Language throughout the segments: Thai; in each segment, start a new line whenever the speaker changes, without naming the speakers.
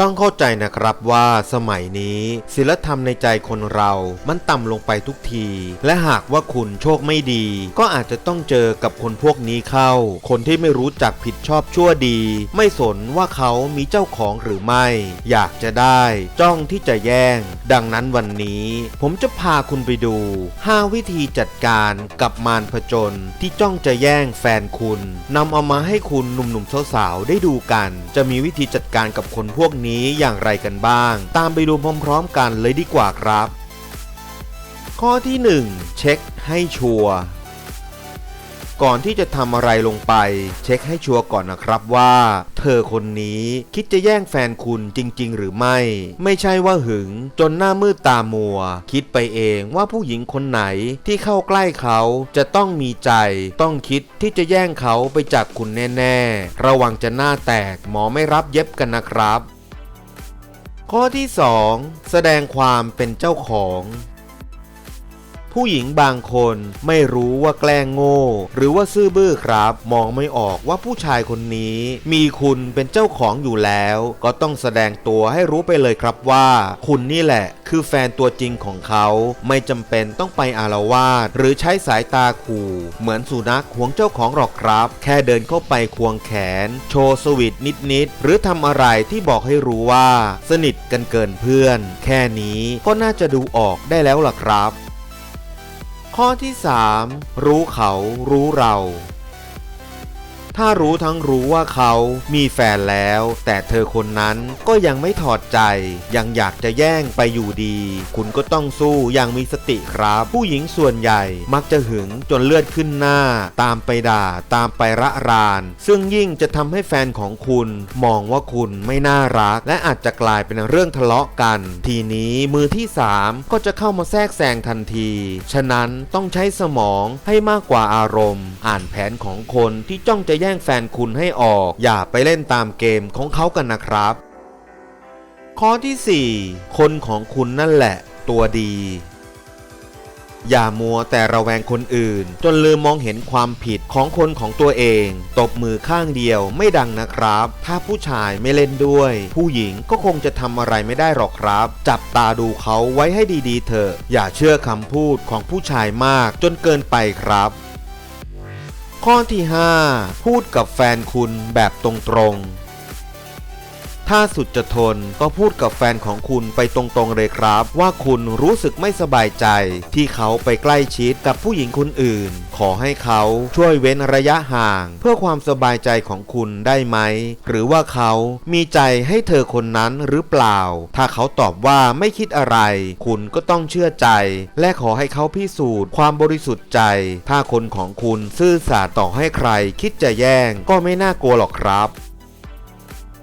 ต้องเข้าใจนะครับว่าสมัยนี้ศีลธรรมในใจคนเรามันต่ำลงไปทุกที และหากว่าคุณโชคไม่ดี ก็อาจจะต้องเจอกับคนพวกนี้เข้า คนที่ไม่รู้จักผิดชอบชั่วดี ไม่สนว่าเขามีเจ้าของหรือไม่ อยากจะได้ จ้องที่จะแย่ง ดังนั้นวันนี้ ผมจะพาคุณไปดู 5 วิธีจัดการกับมารผจญที่จ้องจะแย่งแฟนคุณนำเอามาให้คุณหนุ่มๆสาวๆได้ดูกัน จะมีวิธีจัดการกับคนพวกนี้อย่างไรกันบ้าง ตามไปดูพร้อมๆกันเลยดีกว่าครับ ข้อที่ 1 เช็คให้ชัวร์ก่อนที่จะทำอะไรลงไป เช็คให้ชัวร์ก่อนนะครับว่า เธอคนนี้คิดจะแย่งแฟนคุณจริง ๆ หรือไม่ ไม่ใช่ว่าหึง จนหน้ามืดตามัว คิดไปเองว่าผู้หญิงคนไหนที่เข้าใกล้เขาจะต้องมีใจ ต้องคิดที่จะแย่งเขาไปจากคุณแน่ ๆ ระวังจะหน้าแตกหมอไม่รับเย็บกันนะครับ ข้อที่ 2 แสดงความเป็นเจ้าของ ผู้หญิงบางคนไม่รู้ว่าแกล้งโง่ หรือว่าซื่อบื้อครับ มองไม่ออกว่าผู้ชายคนนี้ มีคุณเป็นเจ้าของอยู่แล้ว ก็ต้องแสดงตัวให้รู้ไปเลยครับว่า คุณนี่แหละ คือแฟนตัวจริงของเขาไม่จำเป็นต้องไปอารวาสหรือใช้สายตาขู่เหมือนสุนัขหวงเจ้าของหรอกครับ แค่เดินเข้าไปควงแขน โชว์สวิตนิดๆหรือทำอะไรที่บอกให้รู้ว่า สนิทกันเกินเพื่อน แค่นี้ก็น่าจะดูออกได้แล้วล่ะครับ ข้อที่ 3 รู้เขารู้เรา ถ้ารู้ทั้งรู้ว่าเขามีแฟนแล้ว แต่เธอคนนั้นก็ยังไม่ถอดใจ ยังอยากจะแย่งไปอยู่ดี คุณก็ต้องสู้อย่างมีสติครับ ผู้หญิงส่วนใหญ่มักจะหึงจนเลือดขึ้นหน้า ตามไปด่า ตามไประราน ซึ่งยิ่งจะทำให้แฟนของคุณมองว่าคุณไม่น่ารัก และอาจจะกลายเป็นเรื่องทะเลาะกัน ทีนี้มือที่ 3 ก็จะเข้ามาแทรกแซงทันที ฉะนั้นต้องใช้สมองให้มากกว่าอารมณ์ อ่านแผนของคนที่จ้องจะย่งแฟนคุณให้ออก อย่าไปเล่นตามเกมของเขากันนะครับ ข้อที่ 4 คนของคุณนั่นแหละ ตัวดี อย่ามัวแต่ระแวงคนอื่น จนลืมมองเห็นความผิดของคนของตัวเอง ตบมือข้างเดียวไม่ดังนะครับ ถ้าผู้ชายไม่เล่นด้วย ผู้หญิงก็คงจะทำอะไรไม่ได้หรอกครับ จับตาดูเขาไว้ให้ดีๆเถอะอย่าเชื่อคำพูดของผู้ชายมากจนเกินไปครับ ข้อที่ 5 พูดกับแฟนคุณแบบตรงๆ ถ้าสุดจะทนก็พูดกับแฟนของคุณไปตรงๆเลยครับ ว่าคุณรู้สึกไม่สบายใจ ที่เขาไปใกล้ชิดกับผู้หญิงคนอื่น ขอให้เขาช่วยเว้นระยะห่าง เพื่อความสบายใจของคุณได้ไหม หรือว่าเขามีใจให้เธอคนนั้นหรือเปล่า ถ้าเขาตอบว่าไม่คิดอะไร คุณก็ต้องเชื่อใจ และขอให้เขาพิสูจน์ความบริสุทธิ์ใจ ถ้าคนของคุณซื่อสัตย์ต่อให้ใครคิดจะแย่ง ก็ไม่น่ากลัวหรอกครับ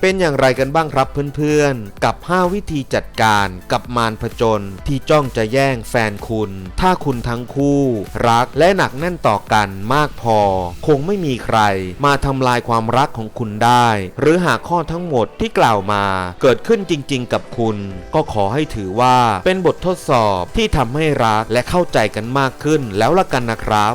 เป็นอย่างไรกันบ้างครับเพื่อนๆ กับ 5 วิธีจัดการกับมารผจญที่จ้องจะแย่งแฟนคุณ ถ้าคุณทั้งคู่รักและหนักแน่นต่อกันมากพอ คงไม่มีใครมาทำลายความรักของคุณได้ หรือหากข้อทั้งหมดที่กล่าวมาเกิดขึ้นจริงๆ กับคุณ ก็ขอให้ถือว่าเป็นบททดสอบที่ทำให้รักและเข้าใจกันมากขึ้นแล้วละกันนะครับ